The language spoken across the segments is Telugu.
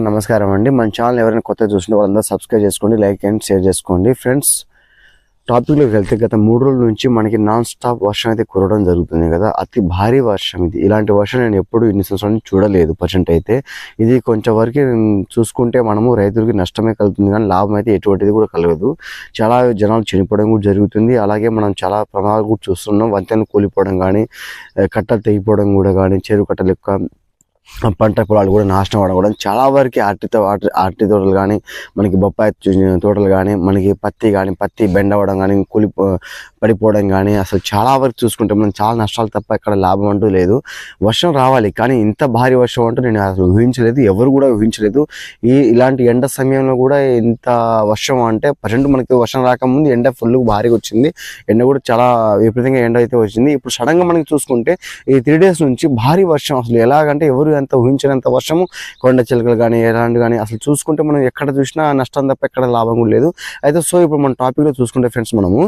నమస్కారం అండి. మన ఛానల్ ఎవరైనా కొత్త చూసిన వాళ్ళందరూ సబ్స్క్రైబ్ చేసుకోండి లైక్ అండ్ షేర్ చేసుకోండి. ఫ్రెండ్స్ టాపిక్లోకి వెళ్తే గత మూడు రోజుల నుంచి మనకి నాన్ స్టాప్ వర్షం అయితే కురవడం జరుగుతుంది కదా. అతి భారీ వర్షం ఇది. ఇలాంటి వర్షం నేను ఎప్పుడు ఇన్ని సంవత్సరాలు చూడలేదు ప్రజెంట్ అయితే. ఇది కొంచెం వరకు చూసుకుంటే మనము రైతులకి నష్టమే కలుగుతుంది కానీ లాభం అయితే ఎటువంటిది కూడా కలగదు. చాలా జనాలు చనిపోవడం కూడా జరుగుతుంది. అలాగే మనం చాలా ప్రమాదాలు కూడా చూస్తున్నాం. వంతెనలు కూలిపోవడం కానీ కట్టలు తెగిపోవడం కూడా కానీ చెరువు కట్టలు యొక్క పంట పొలాలు కూడా నాశనం అవ్వడం కూడా చాలా వరకు అరటి అరటి అరటి తోటలు కానీ మనకి బొప్పాయి తోటలు కానీ మనకి పత్తి కానీ పత్తి బెండ అవ్వడం కానీ కూలి పడిపోవడం కానీ అసలు చాలా వరకు చూసుకుంటే మనం చాలా నష్టాలు తప్ప ఇక్కడ లాభం అంటూ లేదు. వర్షం రావాలి కానీ ఇంత భారీ వర్షం అంటూ నేను అసలు ఊహించలేదు ఎవరు కూడా ఊహించలేదు. ఈ ఇలాంటి ఎండ సమయంలో కూడా ఇంత వర్షం అంటే ప్రజెంట్ మనకి వర్షం రాకముందు ఎండ ఫుల్ భారీగా వచ్చింది. ఎండ కూడా చాలా విపరీతంగా ఎండ అయితే వచ్చింది. ఇప్పుడు సడన్గా మనకి చూసుకుంటే ఈ త్రీ డేస్ నుంచి భారీ వర్షం అసలు ఎలాగంటే ఎవరు ఎంత ఊహించినంత వర్షము కొండ చిలుకలు కానీ ఎలాంటి కానీ అసలు చూసుకుంటే మనం ఎక్కడ చూసినా నష్టం తప్ప ఎక్కడ లాభం కూడా లేదు. అయితే సో ఇప్పుడు మన టాపిక్లో చూసుకుంటే ఫ్రెండ్స్ మనము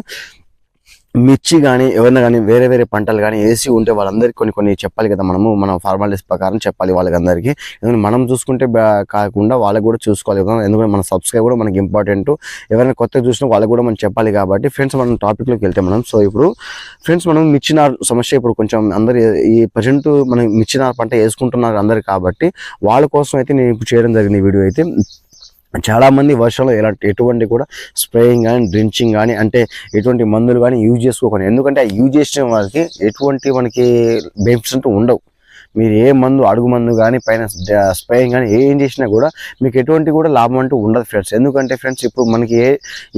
మిర్చి కానీ ఎవరైనా కానీ వేరే వేరే పంటలు కానీ వేసి ఉంటే వాళ్ళందరికీ కొన్ని కొన్ని చెప్పాలి కదా మనము మన ఫార్మాలిటీస్ ప్రకారం చెప్పాలి వాళ్ళకందరికీ. ఎందుకంటే మనం చూసుకుంటే కాకుండా వాళ్ళకి కూడా చూసుకోవాలి కదా. ఎందుకంటే మన సబ్స్క్రైబ్ కూడా మనకి ఇంపార్టెంట్. ఎవరైనా కొత్తగా చూసినా వాళ్ళకి కూడా మనం చెప్పాలి కాబట్టి ఫ్రెండ్స్ మనం టాపిక్లోకి వెళ్తే మనం సో ఇప్పుడు ఫ్రెండ్స్ మనం మిర్చినార్ సమస్య ఇప్పుడు కొంచెం అందరు ఈ ప్రజెంట్ మనం మిర్చినార్ పంట వేసుకుంటున్నారు అందరు కాబట్టి వాళ్ళ కోసం అయితే నేను ఇప్పుడు చేయడం జరిగింది ఈ వీడియో అయితే. చాలా మంది వర్షంలో ఎలాంటి ఎటువంటి కూడా స్ప్రేయింగ్ కానీ డ్రించింగ్ కానీ అంటే ఎటువంటి మందులు కానీ యూజ్ చేసుకోకండి ఎందుకంటే ఆ యూజ్ చేసిన వాళ్ళకి ఎటువంటి మనకి బెనిఫిట్స్ అంటూ ఉండవు. మీరు ఏ మందు అడుగు మందు కానీ పైన స్ప్రేయింగ్ కానీ ఏం చేసినా కూడా మీకు ఎటువంటి కూడా లాభం అంటూ ఉండదు ఫ్రెండ్స్. ఎందుకంటే ఫ్రెండ్స్ ఇప్పుడు మనకి ఏ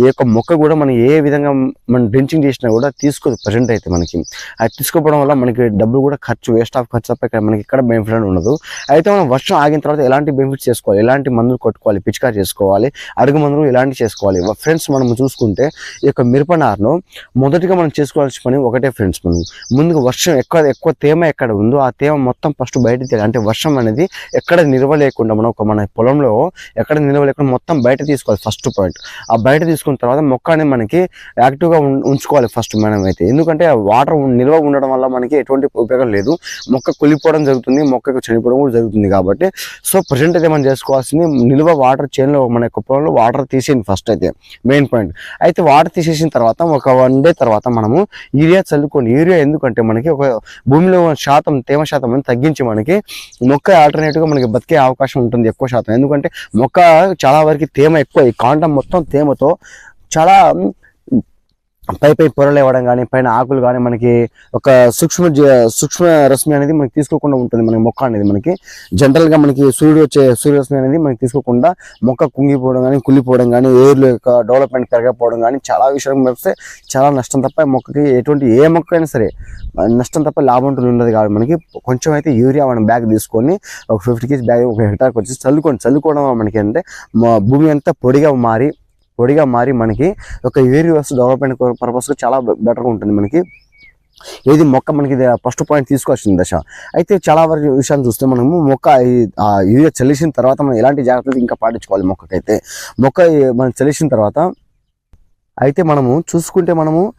ఏ యొక్క మొక్క కూడా మనం ఏ విధంగా మనం డ్రించింగ్ చేసినా కూడా తీసుకోదు ప్రజెంట్ అయితే మనకి. అది తీసుకోవడం వల్ల మనకి డబ్బులు కూడా ఖర్చు వేస్ట్ ఆఫ్ ఖర్చు తప్ప మనకి ఇక్కడ బెనిఫిట్ అని ఉండదు. అయితే మనం వర్షం ఆగిన తర్వాత ఎలాంటి బెనిఫిట్స్ చేసుకోవాలి? ఎలాంటి మందులు కొట్టుకోవాలి? పిచికారి చేసుకోవాలి? అడుగు మందులు ఎలాంటి చేసుకోవాలి? ఫ్రెండ్స్ మనం చూసుకుంటే ఈ యొక్క మిరపనారును మొదటిగా మనం చేసుకోవాల్సిన పని ఒకటే ఫ్రెండ్స్ మనం. ముందుగా వర్షం ఎక్కువ ఎక్కువ తేమ ఎక్కడ ఉందో ఆ తేమ మొత్తం మొత్తం ఫస్ట్ బయట తీయాలి అంటే వర్షం అనేది ఎక్కడ నిల్వ లేకుండా మనం ఒక మన పొలంలో ఎక్కడ నిల్వ లేకుండా మొత్తం బయట తీసుకోవాలి ఫస్ట్ పాయింట్ ఆ బయట తీసుకున్న తర్వాత మొక్క అనేది మనకి యాక్టివ్గా ఉం- ఉంచుకోవాలి ఫస్ట్ మనం అయితే. ఎందుకంటే వాటర్ నిల్వ ఉండడం వల్ల మనకి ఎటువంటి ఉపయోగం లేదు. మొక్క కులిపోవడం జరుగుతుంది మొక్కకు చనిపోవడం కూడా జరుగుతుంది కాబట్టి. సో ప్రజెంట్ అయితే మనం చేసుకోవాల్సింది నిల్వ వాటర్ చైన్లో మన యొక్క పొలంలో వాటర్ తీసేయండి ఫస్ట్ అయితే. మెయిన్ పాయింట్ అయితే వాటర్ తీసేసిన తర్వాత ఒక వన్ డే తర్వాత మనము యూరియా చల్లుకోండి యూరియా ఎందుకంటే మనకి ఒక భూమిలో శాతం తేమ శాతం అనేది తగ్గించి మనకి మొక్క ఆల్టర్నేటివ్గా మనకి బతికే అవకాశం ఉంటుంది ఎక్కువ శాతం. ఎందుకంటే మొక్క చాలా వరకు తేమ ఎక్కువ. ఈ కాండం మొత్తం తేమతో చాలా పై పై పొరలు ఇవ్వడం కానీ పైన ఆకులు కానీ మనకి ఒక సూక్ష్మ సూక్ష్మ రశ్మి అనేది మనకి తీసుకోకుండా ఉంటుంది మనకి మొక్క అనేది మనకి. జనరల్గా మనకి సూర్యుడు వచ్చే సూర్యరశ్మి అనేది మనకి తీసుకోకుండా మొక్క కుంగిపోవడం కానీ కుళ్ళిపోవడం కానీ ఏర్లు యొక్క డెవలప్మెంట్ పెరగకపోవడం కానీ చాలా విషయాలు వస్తే చాలా నష్టం తప్ప మొక్కకి ఎటువంటి ఏ మొక్క అయినా సరే నష్టం తప్ప లాభం ఉంటుంది ఉండదు కాబట్టి మనకి కొంచెం అయితే యూరియా మనం బ్యాగ్ తీసుకొని ఒక ఫిఫ్టీ కేజీ బ్యాగ్ ఒక హెక్టార్కి వచ్చి చల్లుకోండి చల్లుకోవడం మనకి అంటే భూమి అంతా పొడిగా మారి పొడిగా మారి మనకి ఒక ఏరియాస్ డెవలప్మెంట్ పర్పస్గా చాలా బెటర్గా ఉంటుంది మనకి. ఏది మొక్క మనకి ఫస్ట్ పాయింట్ తీసుకొచ్చింది దశ. అయితే చాలా వరకు విషయాన్ని చూస్తే మనము మొక్క ఈ- యూరియా చల్లేసిన తర్వాత మనం ఎలాంటి జాగ్రత్తలు ఇంకా పాటించుకోవాలి మొక్కకైతే. మొక్క మనం చల్లేసిన తర్వాత అయితే మనము చూసుకుంటే మనము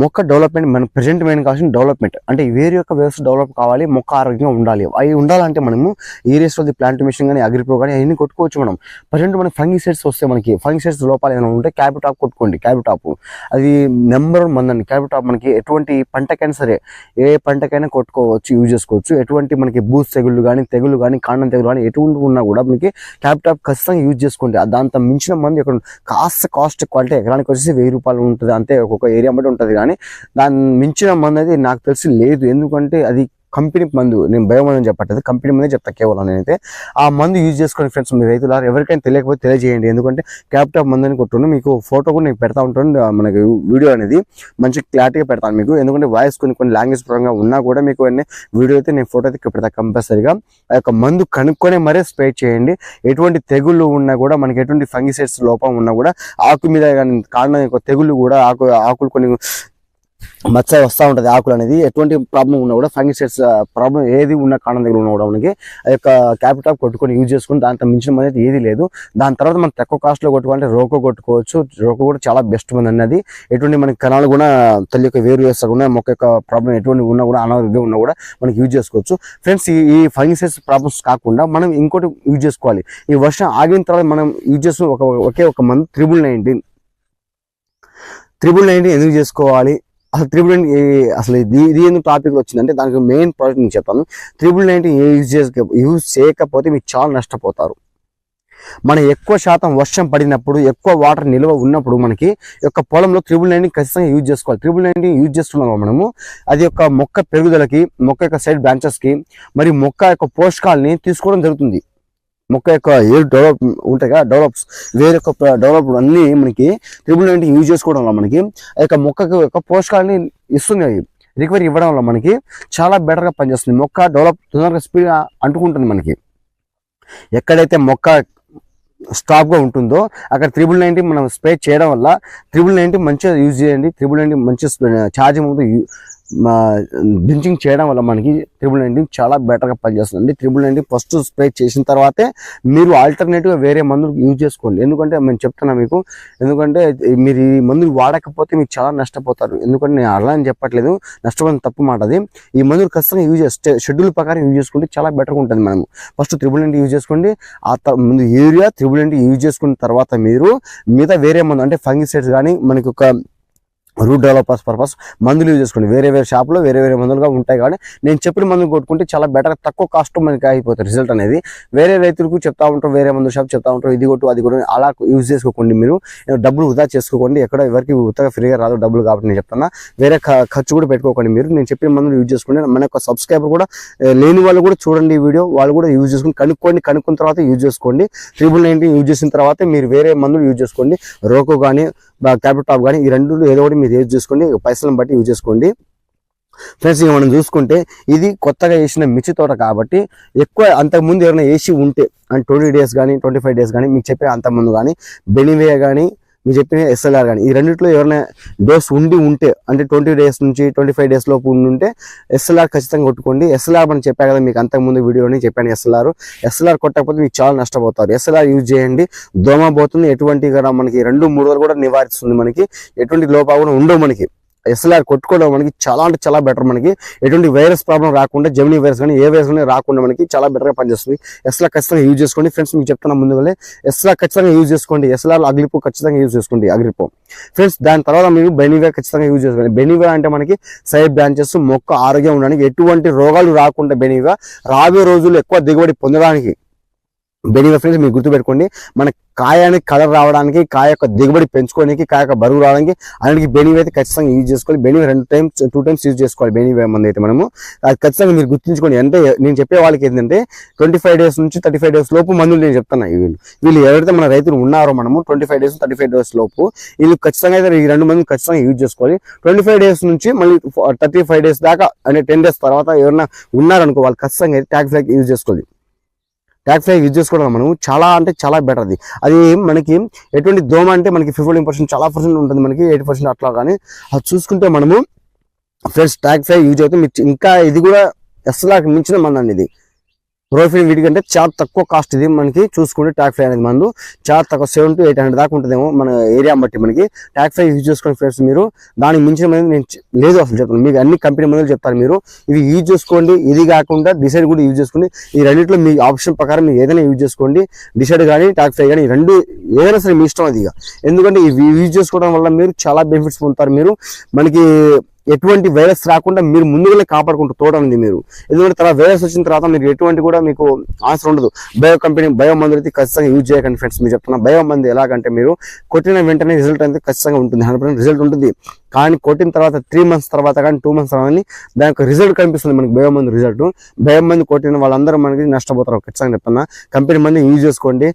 మొక్క డెవలప్మెంట్ మన ప్రజెంట్ మెయిన్ కావాల్సిన డెవలప్మెంట్. అంటే వేరు యొక్క వ్యవస్థ డెవలప్ కావాలి మొక్క ఆరోగ్యంగా ఉండాలి. అవి ఉండాలంటే మనము ఏరియాస్ ది ప్లాంట్ మిషన్ కానీ అగ్రిప్రో కానీ అవన్నీ కొట్టుకోవచ్చు మనం. ప్రజెంట్ మనకి ఫంగిసైడ్స్ వస్తే మనకి ఫంగిసైడ్స్ లోపాలు ఏమైనా ఉంటే క్యాబిటాప్ కొట్టుకోండి క్యాబిటాప్ అది నెంబర్ వన్ మందండి. క్యాబిటాప్ మనకి ఎటువంటి పంటకైనా సరే ఏ పంటకైనా కొట్టుకోవచ్చు యూజ్ చేసుకోవచ్చు. ఎటువంటి మనకి బూస్ తెగుళ్ళు కానీ తెగులు కానీ కాండం తెగులు కానీ ఎటువంటి ఉన్నా కూడా మనకి క్యాబిటాప్ ఖచ్చితంగా యూజ్ చేసుకోండి. దాంతో మించిన మంది ఇక్కడ కాస్త కాస్ట్ క్వాలిటీ ఎకరానికి వచ్చేసి వెయ్యి రూపాయలు ఉంటుంది. అంతే ఒక్కొక్క ఏరియా బట్టి ఉంటుంది. కానీ దాన్ని మించిన మందు అయితే నాకు తెలిసి లేదు. ఎందుకంటే అది కంపెనీ మందు నేను భయం అని చెప్పట్లేదు. కంపెనీ మందే చెప్తా కేవలం నేనైతే. ఆ మందు యూజ్ చేసుకోండి ఫ్రెండ్స్ మీ రైతులారు. ఎవరికైనా తెలియకపోతే తెలియజేయండి. ఎందుకంటే క్యాప్టాప్ మందు అని కొట్టును మీకు ఫోటో కూడా నేను పెడతా ఉంటాను. మనకి వీడియో అనేది మంచి క్లారిటీగా పెడతాను మీకు. ఎందుకంటే వాయిస్ కొన్ని కొన్ని లాంగ్వేజ్ పరంగా ఉన్నా కూడా మీకు వీడియో అయితే నేను ఫోటో అయితే పెడతా కంపల్సరీగా. ఆ యొక్క మందు కనుక్కొని మరీ స్ప్రే చేయండి. ఎటువంటి తెగుళ్ళు ఉన్నా కూడా మనకి ఎటువంటి ఫంగిసైడ్స్ లోపం ఉన్నా కూడా ఆకు మీద కానీ కారణం తెగుళ్ళు కూడా ఆకు ఆకులు కొన్ని మచ్చ వస్తూ ఉంటుంది ఆకులు అనేది. ఎటువంటి ప్రాబ్లం ఉన్నా కూడా ఫంగిసైడ్స్ ప్రాబ్లం ఏది ఉన్న కాండం దగ్గర ఉన్నా కూడా మనకి. ఆ యొక్క క్యాపిటాప్ కొట్టుకొని యూజ్ చేసుకుని దాంట్లో మించిన అనేది ఏది లేదు. దాని తర్వాత మనం తక్కువ కాస్ట్లో కొట్టుకోవాలంటే రోకో కొట్టుకోవచ్చు. రోకో కూడా చాలా బెస్ట్ మంది అన్నది. ఎటువంటి మనకి కణాలు కూడా తల్లి యొక్క వేరు వేస్తా కూడా మొక్క యొక్క ప్రాబ్లం ఎటువంటి ఉన్నా కూడా అనారోగ్యం ఉన్నా కూడా మనకి యూజ్ చేసుకోవచ్చు. ఫ్రెండ్స్ ఈ ఫంగిసైడ్స్ ప్రాబ్లమ్స్ కాకుండా మనం ఇంకోటి యూజ్ చేసుకోవాలి. ఈ వర్షం ఆగిన తర్వాత మనం యూజ్ చేసిన ఒక ఒకే ఒక month triple nineteen. Triple nineteen ఎందుకు చేసుకోవాలి? అసలు త్రిబుల్ నైన్ అసలు ఇది ఇది ఎందుకు టాపిక్ వచ్చిందంటే దానికి మెయిన్ ప్రాజెక్ట్ నేను చెప్తాను. త్రిబుల్ నైన్టీన్ యూజ్ చేసే యూజ్ చేయకపోతే మీరు చాలా నష్టపోతారు. మనం ఎక్కువ శాతం వర్షం పడినప్పుడు ఎక్కువ వాటర్ నిల్వ ఉన్నప్పుడు మనకి యొక్క పొలంలో త్రిబుల్ నైన్టీన్ ఖచ్చితంగా యూజ్ చేసుకోవాలి. త్రిబుల్ నైన్టీన్ యూజ్ చేస్తున్నాం మనము? అది యొక్క మొక్క పెరుగుదలకి మొక్క యొక్క సైడ్ బ్రాంచెస్కి మరియు మరి మొక్క యొక్క పోషకాలని తీసుకోవడం జరుగుతుంది. మొక్క యొక్క ఏ డెవలప్ ఉంటాయి కదా డెవలప్స్. వేరే యొక్క డెవలప్ అన్నీ మనకి త్రిబుల్ నైన్టీన్ యూజ్ చేసుకోవడం వల్ల మనకి ఆ యొక్క మొక్కకు యొక్క పోషకాలని ఇస్తుంది రికవరీ ఇవ్వడం వల్ల మనకి చాలా బెటర్గా పనిచేస్తుంది. మొక్క డెవలప్ తొందరగా స్పీడ్గా అంటుకుంటుంది మనకి. ఎక్కడైతే మొక్క స్టాప్గా ఉంటుందో అక్కడ త్రిబుల్ నైన్టీ మనం స్ప్రే చేయడం వల్ల త్రిబుల్ నైన్టీ మంచిగా యూజ్ చేయండి. త్రిబుల్ నైన్టీ మంచిగా ఛార్జింగ్ డించింగ్ చేయడం వల్ల మనకి త్రిబుల్ నైన్టీన్ చాలా బెటర్గా పనిచేస్తుంది త్రిబుల్ నైన్టీన్ ఫస్ట్ స్ప్రే చేసిన తర్వాతే మీరు ఆల్టర్నేటివ్గా వేరే మందులు యూజ్ చేసుకోండి. ఎందుకంటే నేను చెప్తున్నా మీకు ఎందుకంటే మీరు ఈ మందులు వాడకపోతే మీరు చాలా నష్టపోతారు. ఎందుకంటే నేను అలా అని చెప్పట్లేదు. నష్టపోయిన తప్పు మాట అది. ఈ మందులు ఖచ్చితంగా యూజ్ చేస్తే షెడ్యూల్ ప్రకారం యూజ్ చేసుకుంటే చాలా బెటర్గా ఉంటుంది మనం ఫస్ట్ త్రిబుల్ నైన్టీ యూజ్ చేసుకోండి. ఆ త- ముందు యూరియా త్రిబుల్ నైన్టీ యూజ్ చేసుకున్న తర్వాత మీరు మిగతా వేరే మందు అంటే ఫంగిసైడ్స్ కానీ మనకి ఒక రూట్ డెవలపర్స్ పర్పస్ మందులు యూజ్ చేసుకోండి. వేరే వేరే షాప్లో వేరే వేరే మందులుగా ఉంటాయి కాబట్టి నేను చెప్పిన మందులు కొట్టుకుంటే చాలా బెటర్ తక్కువ కాస్ట్ మనకి అయిపోతుంది రిజల్ట్ అనేది. వేరే రైతులకు చెప్తా ఉంటారు వేరే మందు షాప్ చెప్తా ఉంటారు ఇది కొట్టు అది కొట్టు అలా యూజ్ చేసుకోకండి మీరు. డబ్బులు వృధా చేసుకోకండి. ఎక్కడ ఎవరికి ఉత్తగా ఫ్రీగా రాదు డబ్బులు కాబట్టి నేను చెప్తున్నా. వేరే ఖర్చు కూడా పెట్టుకోకండి మీరు. నేను చెప్పిన మందులు యూజ్ చేసుకోండి మన యొక్క సబ్స్క్రైబర్ కూడా లేని వాళ్ళు కూడా చూడండి ఈ వీడియో వాళ్ళు కూడా యూజ్ చేసుకుని కనుక్కోండి. కనుక్కున్న తర్వాత యూజ్ చేసుకోండి. ట్రిపుల్ నైన్టీన్ యూజ్ చేసిన తర్వాత మీరు వేరే మందులు యూజ్ చేసుకోండి. రోకో కానీ క్యాపిటల్ టాప్ కానీ ఈ రెండు ఏదో ఒకటి మీరు యూజ్ చేసుకోండి పైసలను బట్టి యూజ్ చేసుకోండి. ఫ్రెండ్స్ ఇక మనం చూసుకుంటే ఇది కొత్తగా వేసిన మిర్చి తోట కాబట్టి ఎక్కువ అంతకుముందు ఎవరైనా వేసి ఉంటే అంటే ట్వంటీ డేస్ కానీ ట్వంటీ ఫైవ్ డేస్ కానీ మీకు చెప్పే అంతకుముందు కానీ బెనివే కానీ మీరు చెప్పిన ఎస్ఎల్ఆర్ కానీ ఈ రెండింటిలో ఎవరైనా డోస్ ఉండి ఉంటే అంటే ట్వంటీ డేస్ నుంచి ట్వంటీ ఫైవ్ డేస్ లోపు ఉండి ఉంటే ఎస్ఎల్ఆర్ ఖచ్చితంగా కొట్టుకోండి. ఎస్ఎల్ఆర్ మనం చెప్పా కదా మీకు అంతకుముందు వీడియోని చెప్పాను ఎస్ఎల్ఆర్ ఎస్ఎల్ఆర్ కొట్టకపోతే మీకు చాలా నష్టపోతారు. ఎస్ఎల్ఆర్ యూజ్ చేయండి. దోమ పోతుంది. ఎటువంటి మనకి రెండు మూడు రోజులు కూడా నివారిస్తుంది మనకి. ఎటువంటి లోపాలు కూడా ఉండవు మనకి. ఎస్ఎల్ఆర్ కొట్టుకోవడం మనకి చాలా అంటే చాలా బెటర్ మనకి. ఎటువంటి వైరస్ ప్రాబ్లం రాకుండా జెమినీ వైరస్ కానీ ఏ వైరస్ కానీ రాకుండా మనకి చాలా బెటర్గా పనిచేస్తుంది. ఎస్ఎల్ఆర్ ఖచ్చితంగా యూజ్ చేసుకోండి. ఫ్రెండ్స్ మీకు చెప్తున్నా ముందుగానే ఎస్ఎల్ఆర్ ఖచ్చితంగా యూజ్ చేసుకోండి. ఎస్ఎల్ఆర్ అగ్రిపో ఖచ్చితంగా యూజ్ చేసుకోండి. అగ్రిపో. ఫ్రెండ్స్ దాని తర్వాత మీరు బెనివేర్ ఖచ్చితంగా యూజ్ చేసుకోండి. బెనివేర్ అంటే మనకి సైడ్ బ్రాంచెస్ మొక్క ఆరోగ్యం ఉండడానికి ఎటువంటి రోగాలు రాకుండా బెనివేర్ రాబోయే రోజుల్లో ఎక్కువ దిగుబడి పొందడానికి బెనివే ఫ్రెండ్స్ మీరు గుర్తుపెట్టుకోండి మన కాయానికి కలర్ రావడానికి కాయ యొక్క దిగుబడి పెంచుకోవడానికి కాయ యొక్క బరువు రావడానికి అన్నిటికీ బెనివే అయితే ఖచ్చితంగా యూజ్ చేసుకోవాలి. బెనివే రెండు టైమ్స్ టూ టైమ్స్ యూజ్ చేసుకోవాలి బెనివే మంది అయితే మనము. అది ఖచ్చితంగా మీరు గుర్తుంచుకోండి. అంటే నేను చెప్పే వాళ్ళకి ఏంటంటే ట్వంటీ ఫైవ్ డేస్ నుంచి థర్టీ ఫైవ్ డేస్ లోపు మందులు నేను చెప్తాను వీళ్ళు వీళ్ళు ఎవరైతే మన రైతులు ఉన్నారో మనము twenty five days thirty five days లోపు వీళ్ళు ఖచ్చితంగా అయితే ఈ రెండు మందులు ఖచ్చితంగా యూజ్ చేసుకోవాలి. ట్వంటీ ఫైవ్ డేస్ నుంచి మళ్ళీ థర్టీ ఫైవ్ డేస్ దాకా అంటే టెన్ డేస్ తర్వాత ఎవరైనా ఉన్నారనుకో వాళ్ళు ఖచ్చితంగా అయితే ట్యాగ్ ఫ్లాగ్ యూజ్ చేసుకోవాలి. ట్యాక్స్ ఫ్లాగ్ యూజ్ చేసుకోవడం మనం చాలా అంటే చాలా బెటర్ అది. అది మనకి ఎటువంటి దోమ అంటే మనకి ఫిఫ్టీన్ పర్సెంట్ చాలా పర్సెంట్ ఉంటుంది మనకి ఎయిటీ పర్సెంట్ అట్లా కానీ. అది చూసుకుంటే మనము ఫ్రెండ్స్ ట్యాక్స్ ఫ్లాగ్ యూజ్ అవుతుంది ఇంకా ఇది కూడా ఎస్లాకి మించిన మందండి ఇది. రోఫిన్ వీటికంటే చాలా తక్కువ కాస్ట్ ఇది. మనకి చూసుకుంటే ట్యాక్ ఫ్లై అనేది మందు చాలా తక్కువ సెవెన్ టు ఎయిట్ హండ్రెడ్ దాకా ఉంటుందేమో మన ఏరియా బట్టి మనకి. ట్యాక్ ఫ్లై యూజ్ చేసుకోండి ఫ్రెండ్స్ మీరు. దానికి మించిన మంది నేను లేదు అసలు చెప్తాను మీకు అన్ని కంపెనీ మందులు చెప్తాను మీరు. ఇవి యూజ్ చేసుకోండి. ఇది కాకుండా డిసైడ్ కూడా యూజ్ చేసుకోండి. ఈ రెండింటిలో మీ ఆప్షన్ ప్రకారం మీరు ఏదైనా యూజ్ చేసుకోండి. డిసైడ్ కానీ ట్యాక్ ఫ్లై కానీ రెండు ఏదైనా సరే మీ ఇష్టం అది ఇక. ఎందుకంటే ఇవి యూజ్ చేసుకోవడం వల్ల మీరు చాలా బెనిఫిట్స్ పొందుతారు మీరు. మనకి ఎటువంటి వైరస్ రాకుండా మీరు ముందుగానే కాపాడుకుంటూ తోడండి మీరు. ఎందుకంటే తర్వాత వైరస్ వచ్చిన తర్వాత మీరు ఎటువంటి కూడా మీకు ఆన్సర్ ఉండదు. బయో కంపెనీ బయో మందులు అయితే ఖచ్చితంగా యూజ్ చేయకండి ఫ్రెండ్స్ మీరు చెప్తున్నా బయో మందు ఎలాగంటే మీరు కొట్టిన వెంటనే రిజల్ట్ అనేది ఖచ్చితంగా ఉంటుంది. హండ్రెడ్ రిజల్ట్ ఉంటుంది. కానీ కొట్టిన తర్వాత త్రీ మంత్స్ తర్వాత కానీ టూ మంత్స్ తర్వాత కానీ దాని యొక్క రిజల్ట్ కనిపిస్తుంది మనకి బయో మంది రిజల్ట్ బయో మంది కొట్టిన వాళ్ళందరూ మనకి నష్టపోతారు. ఖచ్చితంగా చెప్తున్నా. కంపెనీ మందిని యూజ్ చేసుకోండి.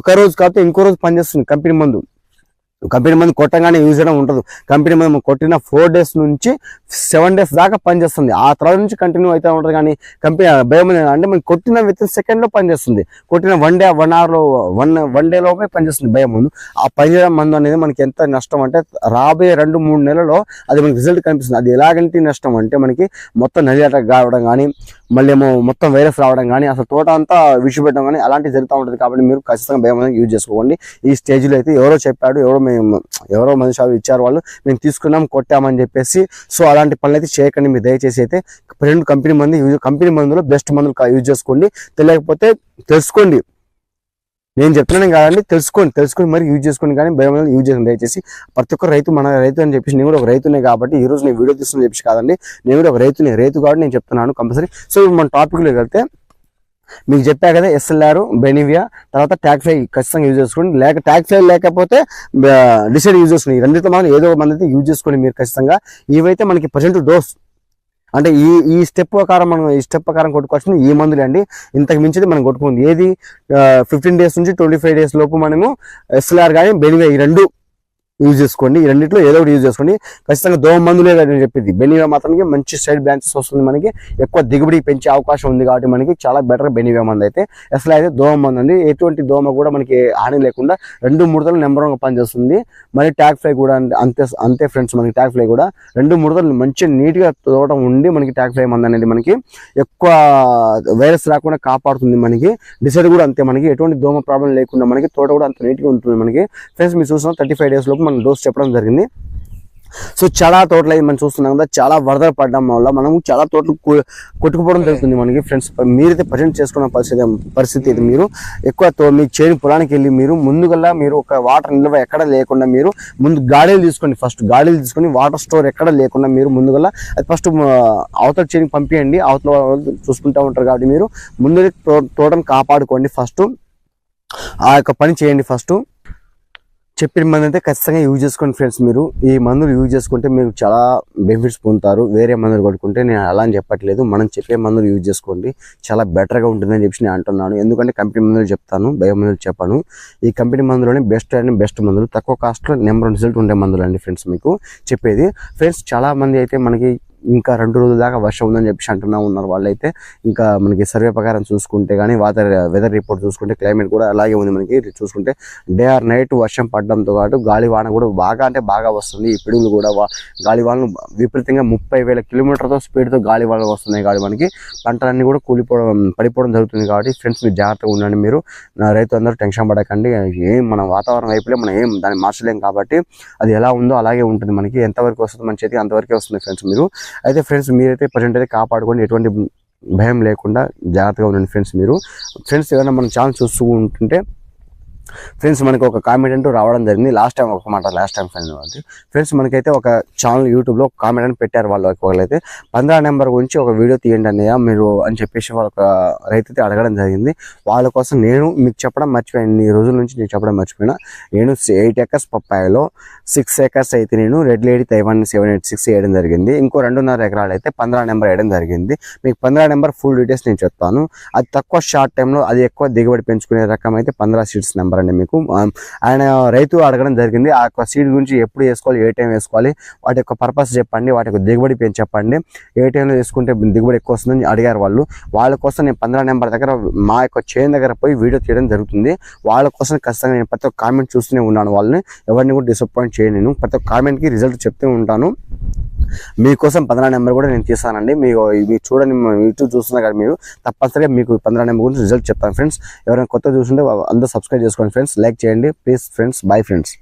ఒక రోజు కాకపోతే ఇంకో రోజు పనిచేస్తుంది కంపెనీ మందు. కంపెనీ మంది కొట్టగానే యూజ్ చేయడం ఉండదు. కంపెనీ మంది కొట్టిన ఫోర్ డేస్ నుంచి సెవెన్ డేస్ దాకా పనిచేస్తుంది. ఆ తర్వాత నుంచి కంటిన్యూ అయితే ఉంటుంది కానీ కంపెనీ భయం అంటే మనం కొట్టిన విత్ ఇన్ సెకండ్లో పనిచేస్తుంది. కొట్టిన వన్ డే వన్ అవర్లో వన్ వన్ డే లోపే పనిచేస్తుంది భయం ముందు. ఆ పనిచేయడం మందు అనేది మనకి ఎంత నష్టం అంటే రాబోయే రెండు మూడు నెలల్లో అది మనకి రిజల్ట్ కనిపిస్తుంది. అది ఎలాగంటి నష్టం అంటే మనకి మొత్తం నది అటాక్ కావడం కానీ మళ్ళీ ఏమో మొత్తం వైరస్ రావడం కానీ అసలు తోట అంతా విడిచిపెట్టడం కానీ అలాంటివి జరుగుతూ ఉంటుంది కాబట్టి మీరు ఖచ్చితంగా భయం అనేది యూజ్ చేసుకోండి. ఈ స్టేజ్లో అయితే ఎవరో చెప్పాడు ఎవరో మేము ఎవరో మంది షాప్ ఇచ్చారు వాళ్ళు మేము తీసుకున్నాం కొట్టామని చెప్పేసి సో అలాంటి పనులు అయితే చేయకండి మీరు దయచేసి అయితే రెండు కంపెనీ మంది యూజ్ కంపెనీ మందులో బెస్ట్ మందులు యూజ్ చేసుకోండి. తెలియకపోతే తెలుసుకోండి. నేను చెప్తున్నాను కాదండి తెలుసుకోండి తెలుసుకొని మరి యూజ్ చేసుకోండి కానీ భయం యూజ్ చేయండి దయచేసి. ప్రతి ఒక్క రైతు మన రైతు అని చెప్పేసి నేను కూడా ఒక రైతునే కాబట్టి ఈ రోజు నేను వీడియో తీసుకుని చెప్పేసి కాదండి. నేను కూడా ఒక రైతునే రైతు కాబట్టి నేను చెప్తున్నాను కంపల్సరీ. సో మన టాపిక్లోకి వెళ్తే మీకు చెప్పా కదా ఎస్ఎల్ఆర్ బెనివియా తర్వాత ట్యాక్ ఫై ఖచ్చితంగా యూజ్ చేసుకోండి. లేక ట్యాక్ ఫై లేకపోతే డిసైడ్ యూజ్ చేసుకోండి. ఈ రెండింటిలో ఏదో ఒక మంది యూజ్ చేసుకోండి మీరు ఖచ్చితంగా ఇవైతే మనకి ప్రజెంట్ డోస్ అంటే ఈ ఈ స్టెప్ ప్రకారం మనం ఈ స్టెప్ ప్రకారం కొట్టుకోవాల్సింది ఈ మందులే అండి. ఇంతకు మించిది మనం కొట్టుకుంది. ఏది? ఫిఫ్టీన్ డేస్ నుంచి ట్వంటీ ఫైవ్ డేస్ లోపు మనము ఎస్ఎల్ఆర్ కానీ బెనివియా ఈ రెండు యూజ్ చేసుకోండి. ఈ రెండింటిలో ఏదో ఒకటి యూజ్ చేసుకోండి. ఖచ్చితంగా దోమ మందులే అని చెప్పింది. బెనివే మాత్రానికి మంచి సైడ్ బ్రాంచెస్ వస్తుంది మనకి. ఎక్కువ దిగుబడి పెంచే అవకాశం ఉంది కాబట్టి మనకి చాలా బెటర్ బెనివే మంది అయితే. అసలు అయితే దోమ మంది అండి. ఎటువంటి దోమ కూడా మనకి హాని లేకుండా రెండు ముడతలు నెంబర్ వన్ పనిచేస్తుంది. మరి ట్యాగ్ ఫ్లై కూడా అంతే- అంతే ఫ్రెండ్స్ మనకి ట్యాగ్ ఫ్లై కూడా. రెండు ముడతలు మంచి నీట్గా తోట ఉండి మనకి ట్యాగ్ ఫ్లై మంది అనేది మనకి ఎక్కువ వైరస్ రాకుండా కాపాడుతుంది మనకి. డిసైడ్ కూడా అంతే మనకి. ఎటువంటి దోమ ప్రాబ్లం లేకుండా మనకి తోట కూడా అంత నీట్గా ఉంటుంది మనకి. ఫ్రెండ్స్ మీరు చూసిన థర్టీ ఫైవ్ డేస్ లోపు మనం డోస్ చెప్పడం జరిగింది. సో చాలా తోటలు అయితే మనం చూస్తున్నాం కదా చాలా వరదలు పడడం వల్ల మనం చాలా తోటలు కొట్టుకుపోవడం జరుగుతుంది మనకి ఫ్రెండ్స్. మీరైతే ప్రజెంట్ చేసుకున్న పరిస్థితి పరిస్థితి ఇది మీరు. ఎక్కువ తో- మీ చేను పొలానికి వెళ్ళి మీరు ముందుగల్లా మీరు ఒక వాటర్ నిల్వ ఎక్కడ లేకుండా మీరు ముందు గాడీలు తీసుకోండి ఫస్ట్ గాడీలు తీసుకొని వాటర్ స్టోర్ ఎక్కడ లేకుండా మీరు ముందుగల్లా అది ఫస్ట్ అవతల చేనికి పంపించండి అవతల చూసుకుంటూ ఉంటారు కాబట్టి మీరు ముందు తో- తోటను కాపాడుకోండి ఫస్ట్. ఆ యొక్క పని చేయండి ఫస్ట్. చెప్పిన మందు అయితే ఖచ్చితంగా యూజ్ చేసుకోండి ఫ్రెండ్స్ మీరు. ఈ మందులు యూజ్ చేసుకుంటే మీరు చాలా బెనిఫిట్స్ పొందుతారు. వేరే మందులు కొట్టుకుంటే నేను అలా అని చెప్పట్లేదు. మనం చెప్పే మందులు యూజ్ చేసుకోండి. చాలా బెటర్గా ఉంటుందని చెప్పి నేను అంటున్నాను. ఎందుకంటే కంపెనీ మందులు చెప్తాను. బయో మందులు చెప్పాను. ఈ కంపెనీ మందులోనే బెస్ట్ అండ్ బెస్ట్ మందులు. తక్కువ కాస్ట్లో నెంబర్ వన్ రిజల్ట్ ఉండే మందులు అండి ఫ్రెండ్స్ మీకు. చెప్పేది. ఫ్రెండ్స్ చాలా మంది అయితే మనకి ఇంకా రెండు రోజుల దాకా వర్షం ఉందని చెప్పేసి అంటున్నా ఉన్నారు వాళ్ళైతే. ఇంకా మనకి సర్వే ప్రకారం చూసుకుంటే కానీ వాటర్ వెదర్ రిపోర్ట్ చూసుకుంటే క్లైమేట్ కూడా అలాగే ఉంది మనకి. చూసుకుంటే డే ఆర్ నైట్ వర్షం పడడంతో పాటు గాలి వాన కూడా బాగా అంటే బాగా వస్తుంది. ఈ పిడుగులు కూడా వా- గాలి వానలు విపరీతంగా ముప్పై వేల కిలోమీటర్తో స్పీడ్తో గాలి వానలు వస్తున్నాయి కాబట్టి మనకి పంటలన్నీ కూడా కూలిపోవడం పడిపోవడం జరుగుతుంది కాబట్టి ఫ్రెండ్స్ మీరు జాగ్రత్తగా ఉండండి మీరు. నా రైతు అందరూ టెన్షన్ పడకండి. ఏం మన వాతావరణం అయిపోయి మనం ఏం దాన్ని మార్చలేం కాబట్టి అది ఎలా ఉందో అలాగే ఉంటుంది మనకి. ఎంతవరకు వస్తుంది మన చేతికి అంతవరకే వస్తుంది ఫ్రెండ్స్ మీరు. అయితే ఫ్రెండ్స్ మీరైతే ప్రజెంట్ అయితే కాపాడుకోండి. ఎటువంటి భయం లేకుండా జాగ్రత్తగా ఉండండి ఫ్రెండ్స్ మీరు. ఫ్రెండ్స్ ఏదైనా మన ఛానల్ చూస్తూ ఉంటుంటే ఫ్రెండ్స్ మనకి ఒక కామెంట్ అంటూ రావడం జరిగింది. లాస్ట్ టైం ఒక మాట లాస్ట్ టైం ఫ్రెండ్ వాళ్ళు ఫ్రెండ్స్ మనకైతే ఒక ఛానల్ యూట్యూబ్లో ఒక కామెంట్ అని పెట్టారు వాళ్ళు ఒకళ్ళైతే. పంద్రా నెంబర్ గురించి ఒక వీడియో తీయండి అన్నయ్య మీరు అని చెప్పేసి వాళ్ళ రైతు అయితే అడగడం జరిగింది. వాళ్ళ కోసం నేను మీకు చెప్పడం మర్చిపోయాను. ఈ రోజుల నుంచి నేను చెప్పడం మర్చిపోయినా. నేను ఎయిట్ ఎకర్స్ పప్పాయలో సిక్స్ ఎకర్స్ అయితే నేను red lady Taiwan seven eight six వేయడం జరిగింది. ఇంకో రెండున్నర ఎకరాలు అయితే పంద్రా నెంబర్ వేయడం జరిగింది. మీకు పంద్రా నెంబర్ ఫుల్ డీటెయిల్స్ నేను చెప్తాను. అది తక్కువ షార్ట్ టైంలో అది ఎక్కువ దిగుబడి పెంచుకునే రకం అయితే పంద్రా సీడ్స్ నెంబర్ అండి మీకు. ఆయన రైతు అడగడం జరిగింది ఆ యొక్క సీడ్ గురించి ఎప్పుడు వేసుకోవాలి ఏ టైం వేసుకోవాలి వాటి యొక్క పర్పస్ చెప్పండి వాటి యొక్క దిగుబడి పేరు చెప్పండి ఏ టైంలో వేసుకుంటే దిగుబడి ఎక్కువ వస్తుందని అడిగారు వాళ్ళు. వాళ్ళ కోసం నేను పంద్రా నెంబర్ దగ్గర మా యొక్క చైన్ దగ్గర పోయి వీడియో తీయడం జరుగుతుంది. వాళ్ళ కోసం ఖచ్చితంగా నేను ప్రతి ఒక్క కామెంట్ చూస్తూనే ఉన్నాను వాళ్ళని. ఎవరిని కూడా డిసప్పాయింట్ చేయను నేను. ప్రతి ఒక్క కామెంట్కి రిజల్ట్ చెప్తూ ఉంటాను. మీకోసం పంద్రా నెంబర్ కూడా నేను తీస్తానండి. మీకు మీరు చూడండి యూట్యూబ్ చూస్తున్నా కదా మీరు తప్పనిసరిగా మీకు పంద్రా నెంబర్ గురించి రిజల్ట్ చెప్తాను. ఫ్రెండ్స్ ఎవరైనా కొత్త చూస్తుంటే అందరూ సబ్స్క్రైబ్ చేసుకోండి. ఫ్రెండ్స్ లైక్ చేయండి. Please friends bye friends